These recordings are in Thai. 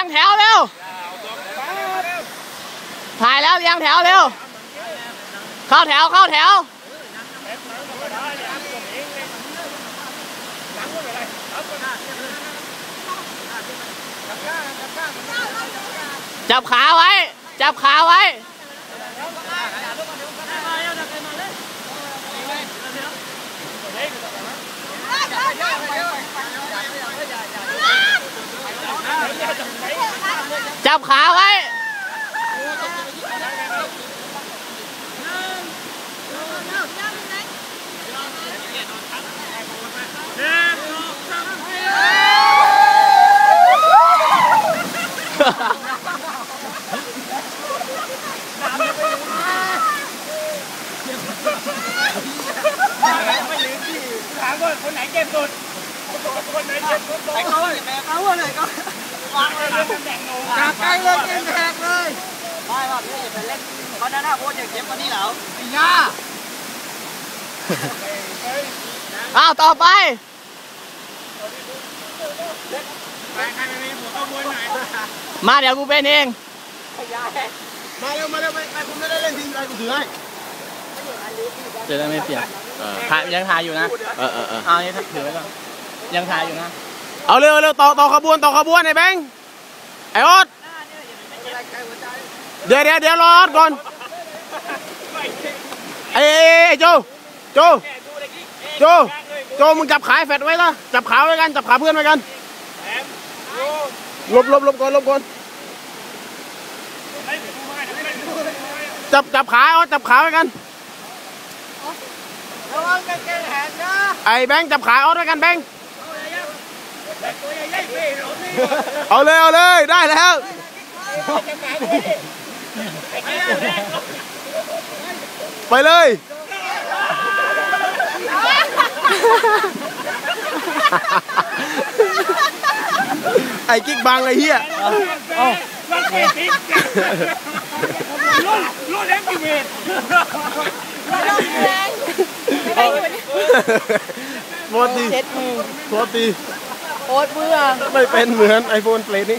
ยงแถวเร็ว ถ่ายแล้วเรียงแถวเร็ว เข้าแถวเข้าแถว จับขาไว้ จับขาไว้ บขาไว้ถามว่าคนไหนเจ็บสุด คนไหนเจ็บสุดไอ้เขาเลยแม่เขาเลยก็ วางเลยตำแหน่งโน้ตจากใกล้เลยเจ็บแทกเลยไม่ว่าพี่อย่าไปเล่นเพราะนั้นถ้าโค้ชอย่างเจ็บกว่านี้แล้วไอ้ย่าอ้าวต่อไปใครใครไม่มีหัวขบวนไหนมาเดี๋ยวกูเป็นเองมาเร็วมาเร็วไปคุณไม่ได้เล่นทีมอะไรกูถือให้จะได้ไม่เปียกถ่ายยังถ่ายอยู่นะ เออเออเออเอานี่ถือไว้ก่อนยังถ่ายอยู่นะ เอาเร็วเร็วต่อต่อขบวนต่อขบวนไอ้แบงค์ไอ้ออดเดี๋ยวเดี๋ยวเดี๋ยวรอออดก่อนไอ้ไอ้ไอ้โจโจโจโจมึงจับขาไอ้แฟดไว้ละจับขาไว้กันจับขาเพื่อนไว้กันหลบหลบหลบก่อนหลบก่อนจับจับขาเอาจับขาไว้กันระวังกางเกงแหกนะไอ้แบงค์จับขาเอาด้วยกันแบงค์ตัวใหญ่ๆ เอาเลยเอาเลยได้แล้วไปเลยไอ้กิ๊กบางไอ้เหี้ยรุ่นรุ่นแรงกี่เมตรรุ่นแรงไม่ได้อยู่นี่โคตรดีโคตรดี อ๊ตเบื่อไม่เป็นเหมือนไอโฟนเปลนี่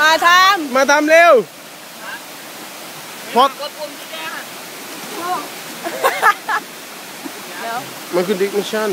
มาทมาทำเร็วพอดำเดี๋ยวมันคือดิกมิชชั่น